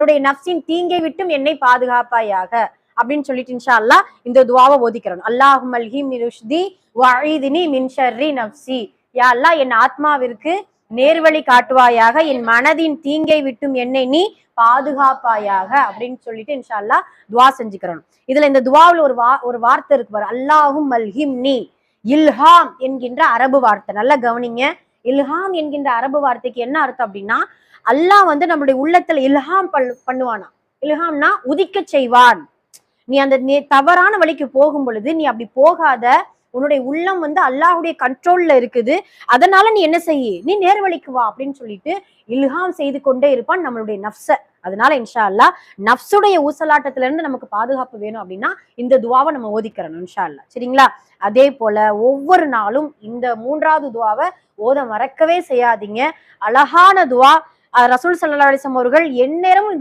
என்னுடைய நப்சின் தீங்கை விட்டும் என்னை பாதுகாப்பாயாக அப்படின்னு சொல்லிட்டு இன்ஷா அல்லா இந்த துவாவை ஓதிக்கிறோம். அல்லாஹு அல்ஹிம் ருஷ்தி வஈதினி மின்ஷர்ரி நப்சி யா அல்லா என் ஆத்மாவிற்கு நேர்வழி காட்டுவாயாக என் மனதின் தீங்கை விட்டும் என்னை நீ பாதுகாப்பாயாக அப்படின்னு சொல்லிட்டு இன்ஷா அல்லாஹ் துவா செஞ்சுக்கிறோம். இதுல இந்த துவாவில் ஒரு வா ஒரு வார்த்தை இருக்கு பாரு அல்லாஹும் மல்ஹிம் நீ இல்ஹாம் என்கின்ற அரபு வார்த்தை. நல்லா கவனிங்க. இல்ஹாம் என்கின்ற அரபு வார்த்தைக்கு என்ன அர்த்தம் அப்படின்னா அல்லாஹ் வந்து நம்மளுடைய உள்ளத்துல இல்ஹாம் பண்ணுவானா? இல்ஹாம்னா உதிக்க செய்வான். நீ அந்த நீ தவறான வழிக்கு போகும் பொழுது நீ அப்படி போகாத உன்னுடைய உள்ளம் வந்து அல்லாஹுடைய கண்ட்ரோல்ல இருக்குது. அதனால நீ என்ன செய்ய? நீ நேர்வழிக்கு வா அப்படின்னு சொல்லிட்டு இல்ஹாம் செய்து கொண்டே இருப்பான் நம்மளுடைய நஃப்ஸ. அதனால இன்ஷா அல்லாஹ் நஃப்ஸுடைய ஊசலாட்டத்துல இருந்து நமக்கு பாதுகாப்பு வேணும் அப்படின்னா இந்த துவாவை நம்ம ஓதிக்கிறணும் இன்ஷா அல்லாஹ் சரிங்களா? அதே போல ஒவ்வொரு நாளும் இந்த மூன்றாவது துவாவை ஓத மறக்கவே செய்யாதீங்க. அழகான துவா. ரசூல் சல்லா அலிசம் அவர்கள் எந்நேரமும் இந்த